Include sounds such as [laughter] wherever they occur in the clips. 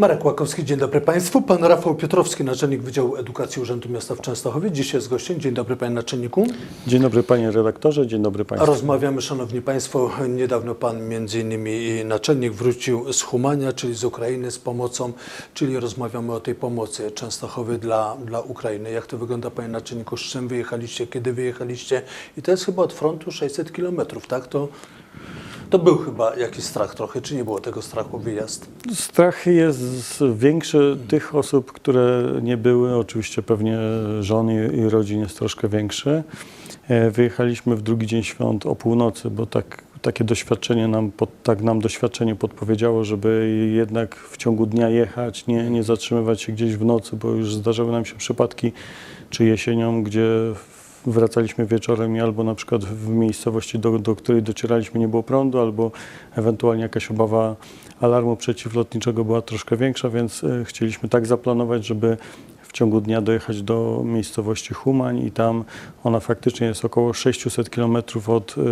Marek Łakowski, dzień dobry Państwu. Pan Rafał Piotrowski, naczelnik Wydziału Edukacji Urzędu Miasta w Częstochowie. Dziś jest gościem. Dzień dobry Panie Naczelniku. Dzień dobry panie redaktorze, dzień dobry państwu. rozmawiamy, Szanowni Państwo, niedawno Pan między innymi naczelnik wrócił z Humania, czyli z Ukrainy, z pomocą, czyli rozmawiamy o tej pomocy Częstochowy dla, dla Ukrainy. Jak to wygląda Panie Naczelniku? Z czym wyjechaliście? Kiedy wyjechaliście? I to jest chyba od frontu 600 kilometrów, tak? To, to był chyba jakiś strach trochę, czy nie było tego strachu wyjazd? Strach jest większy tych osób, które nie były. Oczywiście pewnie żon i, rodzin jest troszkę większy. E, Wyjechaliśmy w drugi dzień świąt o północy, bo tak, takie doświadczenie nam, pod, tak nam doświadczenie podpowiedziało, żeby jednak w ciągu dnia jechać, nie, nie zatrzymywać się gdzieś w nocy, bo już zdarzały nam się przypadki, czy jesienią, gdzie wracaliśmy wieczorem i albo na przykład w miejscowości, do, do której docieraliśmy, nie było prądu, albo ewentualnie jakaś obawa alarmu przeciwlotniczego była troszkę większa, więc e, chcieliśmy tak zaplanować, żeby w ciągu dnia dojechać do miejscowości Humań i tam ona faktycznie jest około 600 km od y,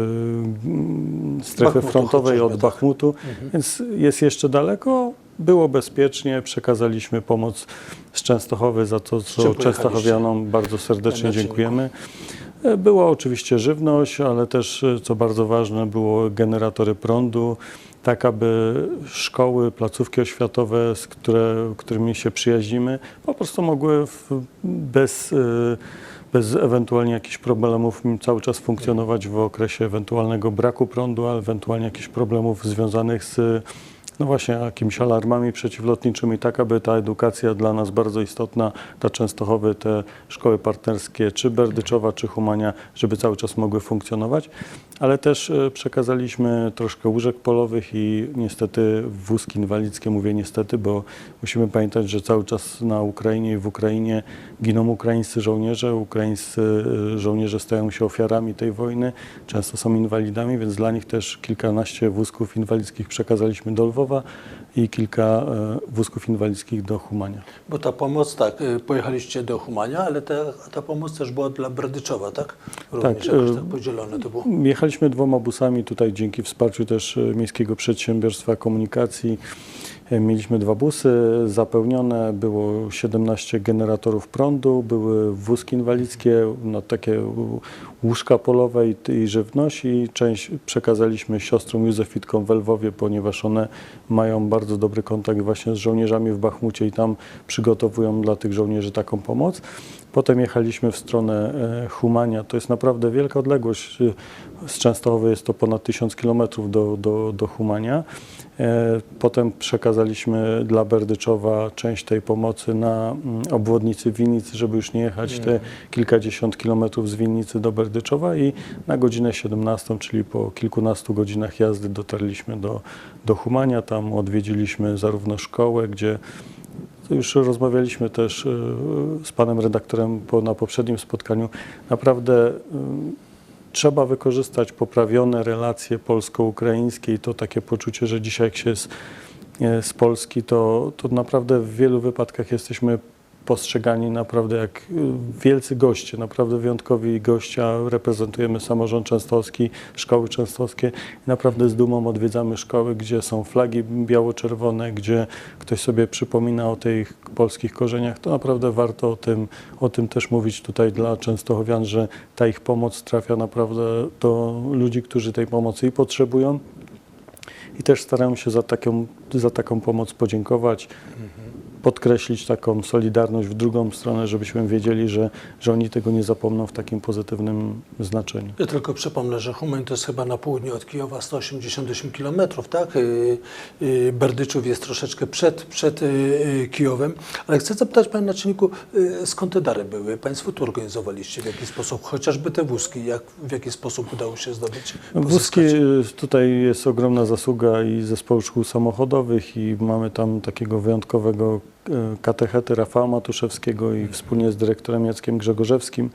strefy Bachmutu frontowej, od tak. Bachmutu, więc jest jeszcze daleko. Było bezpiecznie, przekazaliśmy pomoc z Częstochowy, za to co Częstochowianom bardzo serdecznie dziękujemy. E, Była oczywiście żywność, ale też, e, co bardzo ważne, było generatory prądu, tak aby szkoły, placówki oświatowe, z które, którymi się przyjaźnimy, po prostu mogły bez, e, bez ewentualnie jakichś problemów cały czas funkcjonować w okresie ewentualnego braku prądu, a ewentualnie jakichś problemów związanych z no właśnie jakimiś alarmami przeciwlotniczymi, tak aby ta edukacja dla nas bardzo istotna, ta Częstochowy, te szkoły partnerskie, czy Berdyczowa, czy Humania, żeby cały czas mogły funkcjonować, ale też e, przekazaliśmy troszkę łóżek polowych i niestety wózki inwalidzkie, mówię niestety, bo musimy pamiętać, że cały czas na Ukrainie i w Ukrainie giną ukraińscy żołnierze, ukraińscy e, żołnierze stają się ofiarami tej wojny, często są inwalidami, więc dla nich też kilkanaście wózków inwalidzkich przekazaliśmy do Lwowa i kilka e, wózków inwalidzkich do Humania. Bo ta pomoc, tak, pojechaliście do Humania, ale ta, ta pomoc też była dla Berdyczowa, tak? Również Tak, jakoś tak podzielone to było. Jechaliśmy dwoma busami tutaj dzięki wsparciu też e, Miejskiego Przedsiębiarstwa Komunikacji. E, Mieliśmy dwa busy zapełnione, było 17 generatorów prądu, były wózki inwalidzkie, no, takie łóżka polowe i, i żywność i część przekazaliśmy siostrom Józefitkom w Lwowie, ponieważ one mają bardzo dobry kontakt właśnie z żołnierzami w Bachmucie i tam przygotowują dla tych żołnierzy taką pomoc. Potem jechaliśmy w stronę e, Humania. To jest naprawdę wielka odległość. Z Częstochowy jest to ponad 1000 km do, do, do Humania. E, Potem przekazaliśmy dla Berdyczowa część tej pomocy na mm, obwodnicy Winnicy, żeby już nie jechać te kilkadziesiąt kilometrów z Winnicy do Berdyczowa i na godzinę 17, czyli po kilkunastu godzinach jazdy dotarliśmy do, do Humania. Tam odwiedziliśmy zarówno szkołę, gdzie Już rozmawialiśmy też e, z panem redaktorem na poprzednim spotkaniu. Naprawdę e, trzeba wykorzystać poprawione relacje polsko-ukraińskie i to takie poczucie, że dzisiaj jak się jest z Polski, to, to naprawdę w wielu wypadkach jesteśmy postrzegani naprawdę jak e, wielcy goście, naprawdę wyjątkowi goście. Reprezentujemy samorząd częstochowski, szkoły częstochowskie naprawdę z dumą odwiedzamy szkoły, gdzie są flagi biało-czerwone, gdzie ktoś sobie przypomina o tych polskich korzeniach. To naprawdę warto o tym, o tym też mówić tutaj dla częstochowian, że ta ich pomoc trafia naprawdę do ludzi, którzy tej pomocy i potrzebują. I też starają się za taką, za taką pomoc podziękować, podkreślić taką solidarność w drugą stronę, żebyśmy wiedzieli, że, że oni tego nie zapomną w takim pozytywnym znaczeniu. Ja tylko przypomnę, że Humań to jest chyba na południe od Kijowa 188 km, tak? Y, y, Berdyczów jest troszeczkę przed, przed y, Kijowem, ale chcę zapytać Panie Naczelniku, skąd te dary były? Państwo tu organizowaliście w jaki sposób? Chociażby te wózki, jak, w jaki sposób udało się zdobyć? Wózki, pozyskać? y, tutaj jest ogromna zasługa i zespołu szkół samochodowych i mamy tam takiego wyjątkowego katechety Rafała Matuszewskiego i wspólnie z dyrektorem Jackiem Grzegorzewskim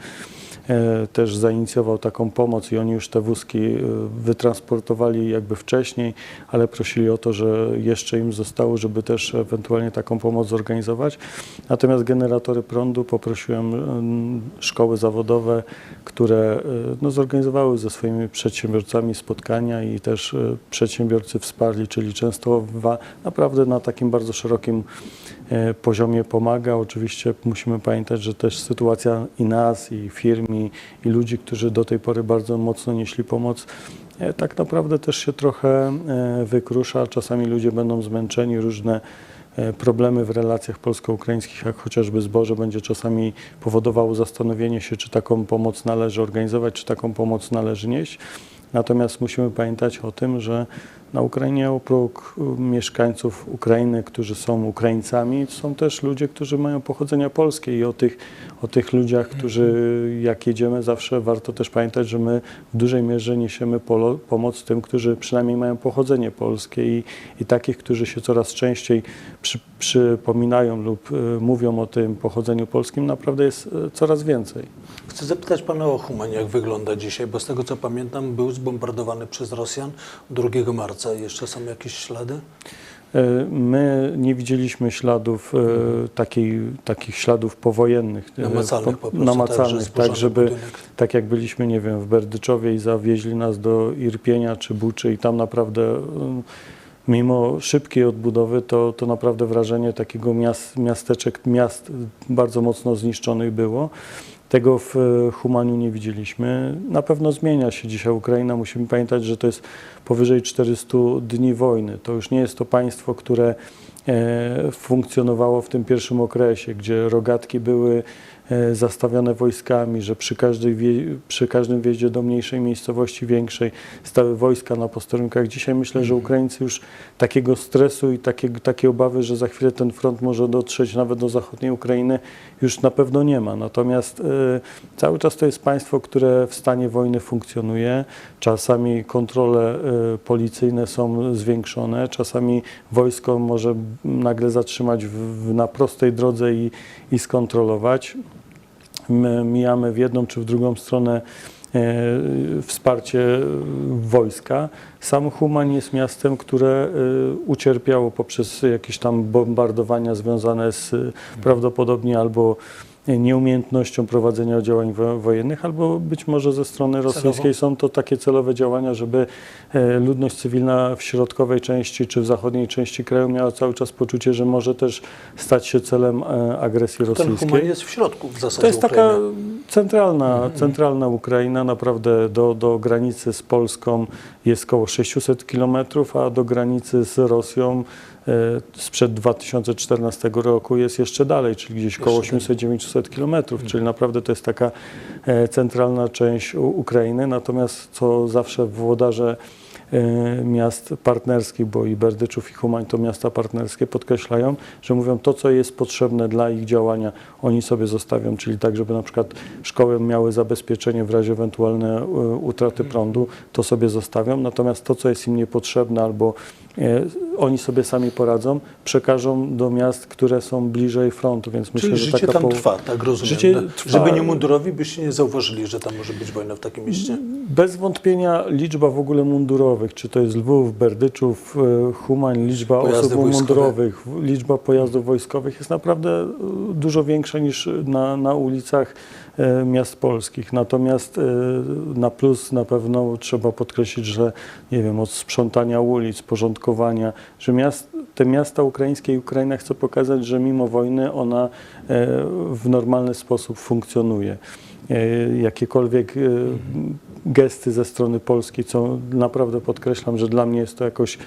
też zainicjował taką pomoc i oni już te wózki e, wytransportowali jakby wcześniej, ale prosili o to, że jeszcze im zostało, żeby też ewentualnie taką pomoc zorganizować. Natomiast generatory prądu poprosiłem em, szkoły zawodowe, które e, no, zorganizowały ze swoimi przedsiębiorcami spotkania i też e, przedsiębiorcy wsparli, czyli Częstochowa naprawdę na takim bardzo szerokim e, poziomie pomaga. Oczywiście musimy pamiętać, że też sytuacja i nas, i firm, i, i ludzi, którzy do tej pory bardzo mocno nieśli pomoc, e, tak naprawdę też się trochę e, wykrusza. Czasami ludzie będą zmęczeni, różne e, problemy w relacjach polsko-ukraińskich, jak chociażby zboże, będzie czasami powodowało zastanowienie się, czy taką pomoc należy organizować, czy taką pomoc należy nieść. Natomiast musimy pamiętać o tym, że na Ukrainie oprócz y, mieszkańców Ukrainy, którzy są Ukraińcami, są też ludzie, którzy mają pochodzenie polskie i o tych, o tych ludziach, którzy jak jedziemy, zawsze warto też pamiętać, że my w dużej mierze niesiemy polo, pomoc tym, którzy przynajmniej mają pochodzenie polskie i, i takich, którzy się coraz częściej przy, przypominają lub y, mówią o tym pochodzeniu polskim, naprawdę jest y, coraz więcej. Chcę zapytać pana o Human, jak wygląda dzisiaj, bo z tego co pamiętam, był zbombardowany przez Rosjan 2 marca. Jeszcze są jakieś ślady? E, My nie widzieliśmy śladów, e, takiej, takich śladów powojennych, e, Namacalnych po prostu, namacalnych, tak, tak, żeby, budynek. tak jak byliśmy, nie wiem, w Berdyczowie i zawieźli nas do Irpienia czy Buczy i tam naprawdę mimo szybkiej odbudowy, to, to naprawdę wrażenie takiego miast, miasteczek, miast bardzo mocno zniszczonych było. Tego w e, Humaniu nie widzieliśmy. Na pewno zmienia się dzisiaj Ukraina. Musimy pamiętać, że to jest powyżej 400 dni wojny. To już nie jest to państwo, które e, funkcjonowało w tym pierwszym okresie, gdzie rogatki były zastawione wojskami, że przy, każdej przy każdym wjeździe do mniejszej miejscowości, większej stały wojska na posterunkach. Dzisiaj myślę, że Ukraińcy już takiego stresu i takie, takie obawy, że za chwilę ten front może dotrzeć nawet do zachodniej Ukrainy, już na pewno nie ma. Natomiast e, cały czas to jest państwo, które w stanie wojny funkcjonuje. Czasami kontrole e, policyjne są zwiększone, czasami wojsko może nagle zatrzymać w, w, na prostej drodze i, i skontrolować. My mijamy w jedną czy w drugą stronę e, wsparcie wojska. Sam Human jest miastem, które e, ucierpiało poprzez jakieś tam bombardowania związane z e, prawdopodobnie albo nieumiejętnością prowadzenia działań wo- wojennych, albo być może ze strony rosyjskiej są to takie celowe działania, żeby e, ludność cywilna w środkowej części czy w zachodniej części kraju miała cały czas poczucie, że może też stać się celem e, agresji Ten rosyjskiej. Human jest w środku w zasadzie To jest taka centralna, centralna Ukraina, naprawdę do, do granicy z Polską jest około 600 kilometrów, a do granicy z Rosją sprzed 2014 roku jest jeszcze dalej, czyli gdzieś około Jeszcze dalej. 800-900 kilometrów, czyli naprawdę to jest taka e, centralna część Ukrainy, natomiast co zawsze włodarze e, miast partnerskich, bo i Berdyczów i Humań to miasta partnerskie, podkreślają, że mówią to, co jest potrzebne dla ich działania, oni sobie zostawią, czyli tak, żeby na przykład szkoły miały zabezpieczenie w razie ewentualnej e, utraty prądu, to sobie zostawią, natomiast to, co jest im niepotrzebne albo e, oni sobie sami poradzą, przekażą do miast, które są bliżej frontu, więc myślę, Czyli że życie taka tam trwa, tak rozumiem. Życie No, trwa. Żeby nie mundurowi byście nie zauważyli, że tam może być wojna w takim mieście? Bez wątpienia liczba w ogóle mundurowych, czy to jest Lwów, Berdyczów, e, Humań, liczba Pojazdy osób mundurowych, liczba pojazdów wojskowych jest naprawdę e, dużo większa niż na, na ulicach e, miast polskich. Natomiast na plus na pewno trzeba podkreślić, że nie wiem, od sprzątania ulic, porządkowania, że miast, te miasta ukraińskie i Ukraina chce pokazać, że mimo wojny ona w normalny sposób funkcjonuje. E, Jakiekolwiek e, gesty ze strony polskiej, co naprawdę podkreślam, że dla mnie jest to jakoś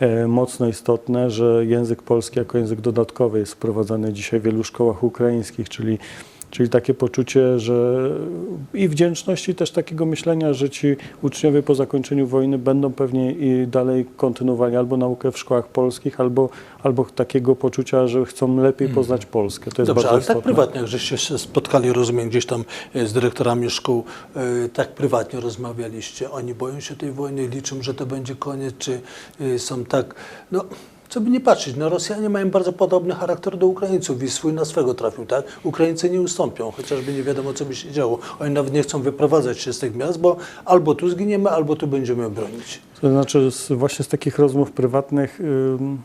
e, mocno istotne, że język polski jako język dodatkowy jest wprowadzany dzisiaj w wielu szkołach ukraińskich, czyli Czyli takie poczucie, że i wdzięczności też takiego myślenia, że ci uczniowie po zakończeniu wojny będą pewnie i dalej kontynuowali albo naukę w szkołach polskich, albo, albo takiego poczucia, że chcą lepiej poznać Polskę. To jest Dobrze, bardzo ale istotne. tak prywatnie, jak żeście się spotkali, rozumiem, gdzieś tam e, z dyrektorami szkół, e, tak prywatnie rozmawialiście. Oni boją się tej wojny, liczą, że to będzie koniec, czy e, są tak, no co by nie patrzeć, no Rosjanie mają bardzo podobny charakter do Ukraińców i swój na swego trafił, tak? Ukraińcy nie ustąpią, chociażby nie wiadomo, co by się działo. Oni nawet nie chcą wyprowadzać się z tych miast, bo albo tu zginiemy, albo tu będziemy bronić. To znaczy z, właśnie z takich rozmów prywatnych ym,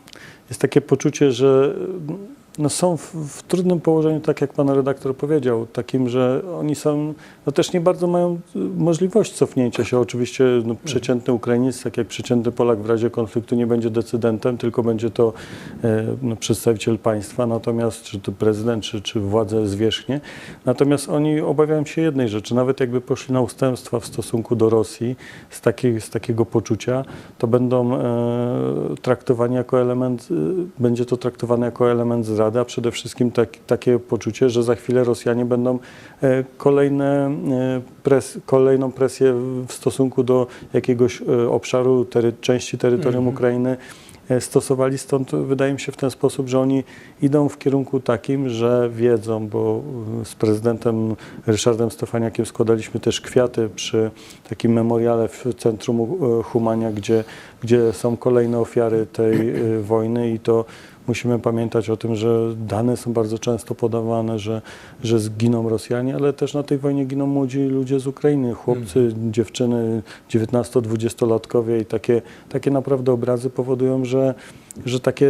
jest takie poczucie, że ym, no są w, w trudnym położeniu, tak jak pan redaktor powiedział, takim, że oni są, no też nie bardzo mają y, możliwość cofnięcia się. Oczywiście no, przeciętny Ukrainiec, tak jak przeciętny Polak w razie konfliktu nie będzie decydentem, tylko będzie to e, no, przedstawiciel państwa, natomiast czy to prezydent, czy, czy władze zwierzchnie. Natomiast oni obawiają się jednej rzeczy, nawet jakby poszli na ustępstwa w stosunku do Rosji z, z takiego poczucia, to będą e, traktowani jako element, e, będzie to traktowane jako element a przede wszystkim tak, takie poczucie, że za chwilę Rosjanie będą e, kolejne, e, pres, kolejną presję w stosunku do jakiegoś e, obszaru, tery, części terytorium Ukrainy e, stosowali. Stąd wydaje mi się w ten sposób, że oni idą w kierunku takim, że wiedzą, bo z prezydentem Ryszardem Stefaniakiem składaliśmy też kwiaty przy takim memoriale w centrum Humania, gdzie, gdzie są kolejne ofiary tej wojny i to musimy pamiętać o tym, że dane są bardzo często podawane, że, że zginą Rosjanie, ale też na tej wojnie giną młodzi ludzie z Ukrainy, chłopcy, dziewczyny, 19-20-latkowie i takie, takie naprawdę obrazy powodują, że, że takie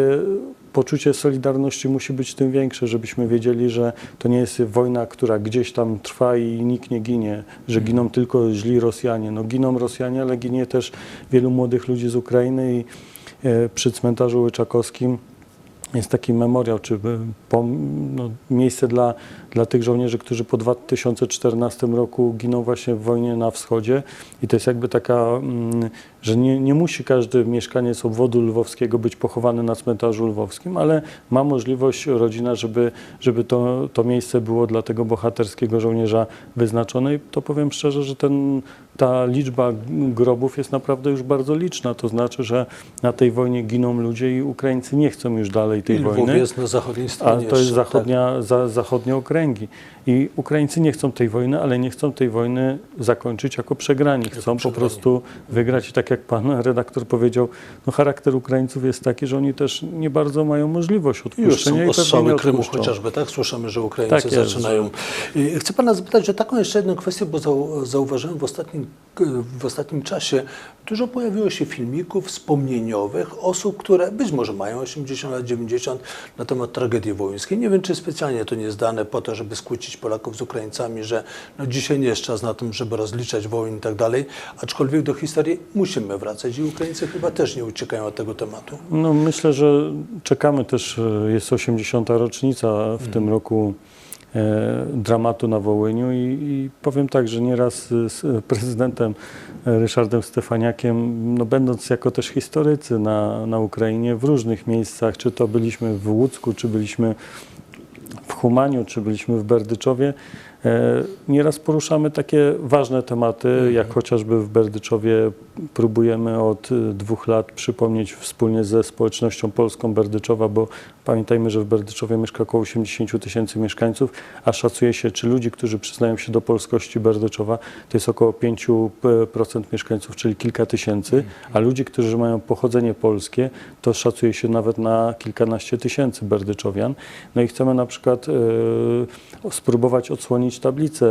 poczucie solidarności musi być tym większe, żebyśmy wiedzieli, że to nie jest wojna, która gdzieś tam trwa i nikt nie ginie, że giną tylko źli Rosjanie. No giną Rosjanie, ale ginie też wielu młodych ludzi z Ukrainy i e, przy cmentarzu Łyczakowskim jest taki memoriał, czy pom- no, miejsce dla, dla tych żołnierzy, którzy po 2014 roku giną właśnie w wojnie na wschodzie. I to jest jakby taka, mm, że nie, nie musi każdy mieszkaniec obwodu lwowskiego być pochowany na cmentarzu lwowskim, ale ma możliwość rodzina, żeby, żeby to, to miejsce było dla tego bohaterskiego żołnierza wyznaczone. I to powiem szczerze, że ten, ta liczba grobów jest naprawdę już bardzo liczna. To znaczy, że na tej wojnie giną ludzie i Ukraińcy nie chcą już dalej tej I Lwów wojny. jest na zachodniej A stronie. to jest tak. zachodnia, za, zachodnie okręgi. I Ukraińcy nie chcą tej wojny, ale nie chcą tej wojny zakończyć jako przegrani. Chcą po prostu wygrać. I tak jak pan [laughs] redaktor powiedział, no charakter Ukraińców jest taki, że oni też nie bardzo mają możliwość Już odpuszczenia są i ostrzały Krymu chociażby, tak? Słyszymy, że Ukraińcy Tak zaczynają. Chcę pana zapytać, że taką jeszcze jedną kwestię, bo zau, zauważyłem w ostatnim, w ostatnim czasie, dużo pojawiło się filmików wspomnieniowych osób, które być może mają 80 lat, 90 na temat tragedii wołyńskiej. Nie wiem, czy specjalnie to nie jest dane po to, żeby skłócić Polaków z Ukraińcami, że no dzisiaj nie jest czas na tym, żeby rozliczać wojny i tak dalej, aczkolwiek do historii musimy wracać i Ukraińcy chyba też nie uciekają od tego tematu. No, myślę, że czekamy też, e, jest 80. rocznica w tym roku dramatu na Wołyniu i, i powiem tak, że nieraz z- prezydentem e, Ryszardem Stefaniakiem, no będąc jako też historycy na, na Ukrainie w różnych miejscach, czy to byliśmy w Łódzku, czy byliśmy w Humaniu, czy byliśmy w Berdyczowie, e, nieraz poruszamy takie ważne tematy, jak chociażby w Berdyczowie próbujemy od e, dwóch lat przypomnieć wspólnie ze społecznością polską Berdyczowa, bo pamiętajmy, że w Berdyczowie mieszka około 80 tysięcy mieszkańców, a szacuje się, czy ludzi, którzy przyznają się do polskości Berdyczowa, to jest około 5% mieszkańców, czyli kilka tysięcy, a ludzi, którzy mają pochodzenie polskie, to szacuje się nawet na kilkanaście tysięcy berdyczowian. No i chcemy na przykład e, spróbować odsłonić tablicę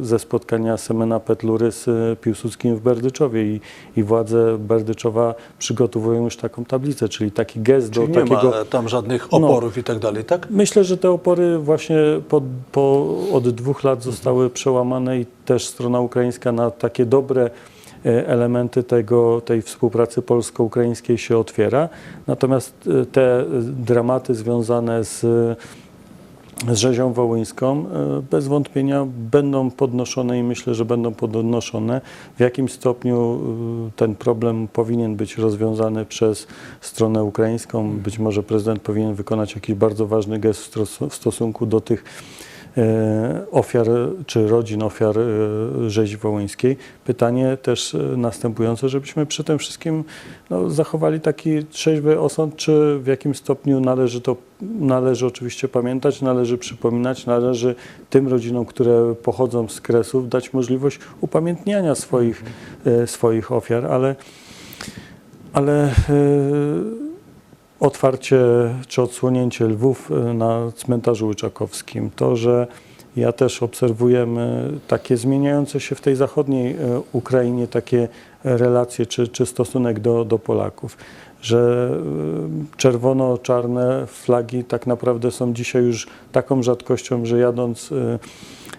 e, ze spotkania Semena Petlury z e, Piłsudskim w Berdyczowie i, i władze Berdyczowa przygotowują już taką tablicę, czyli taki gest Czyli do nie takiego... ma tam żadnych oporów i tak dalej, tak? Myślę, że te opory właśnie po, po, od dwóch lat zostały przełamane i też strona ukraińska na takie dobre e, elementy tego, tej współpracy polsko-ukraińskiej się otwiera. Natomiast te dramaty związane z z rzezią wołyńską e, bez wątpienia będą podnoszone i myślę, że będą podnoszone. W jakim stopniu e, ten problem powinien być rozwiązany przez stronę ukraińską. Być może prezydent powinien wykonać jakiś bardzo ważny gest w stos- w stosunku do tych ofiar czy rodzin ofiar e, rzezi wołyńskiej. Pytanie też e, następujące, żebyśmy przy tym wszystkim no, zachowali taki trzeźwy osąd, czy w jakim stopniu należy to, należy oczywiście pamiętać, należy przypominać, należy tym rodzinom, które pochodzą z Kresów dać możliwość upamiętniania swoich, e, swoich ofiar, ale, ale e, otwarcie czy odsłonięcie lwów e, na cmentarzu łyczakowskim, to, że ja też obserwujemy takie zmieniające się w tej zachodniej e, Ukrainie takie relacje czy, czy stosunek do, do Polaków, że e, czerwono-czarne flagi tak naprawdę są dzisiaj już taką rzadkością, że jadąc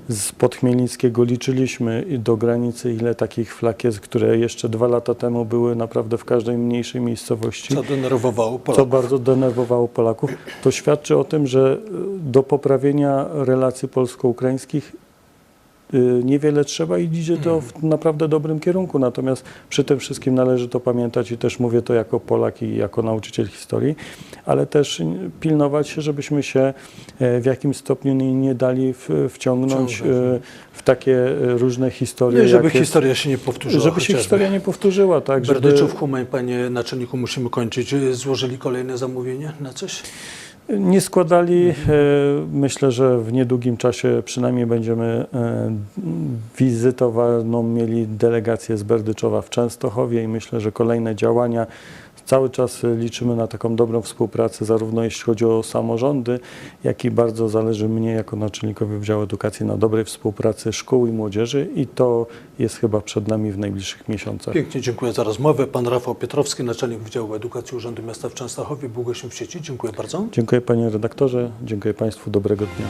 z Podchmielnickiego liczyliśmy do granicy, ile takich flag jest, które jeszcze dwa lata temu były naprawdę w każdej mniejszej miejscowości Co denerwowało co Polaków? bardzo denerwowało Polaków, to świadczy o tym, że y, do poprawienia relacji polsko-ukraińskich niewiele trzeba i idzie to w naprawdę dobrym kierunku. Natomiast przy tym wszystkim należy to pamiętać i też mówię to jako Polak i jako nauczyciel historii, ale też y, pilnować się, żebyśmy się e, w jakimś stopniu nie, nie dali w, wciągnąć Wciągnąć. y, w takie y, różne historie. Nie, żeby historia się nie powtórzyła. żeby się historia nie powtórzyła, tak? Żeby, Berdyczów, Humań, panie naczelniku, musimy kończyć. Złożyli kolejne zamówienie na coś? Nie składali. E, Myślę, że w niedługim czasie przynajmniej będziemy e, wizytowaną mieli delegację z Berdyczowa w Częstochowie i myślę, że kolejne działania. Cały czas liczymy na taką dobrą współpracę, zarówno jeśli chodzi o samorządy, jak i bardzo zależy mnie jako naczelnikowi Wydziału Edukacji na dobrej współpracy szkół i młodzieży i to jest chyba przed nami w najbliższych miesiącach. Pięknie dziękuję za rozmowę. Pan Rafał Piotrowski, naczelnik Wydziału Edukacji Urzędu Miasta w Częstochowie, był gościem w sieci. Dziękuję bardzo. Dziękuję panie redaktorze, dziękuję państwu, dobrego dnia.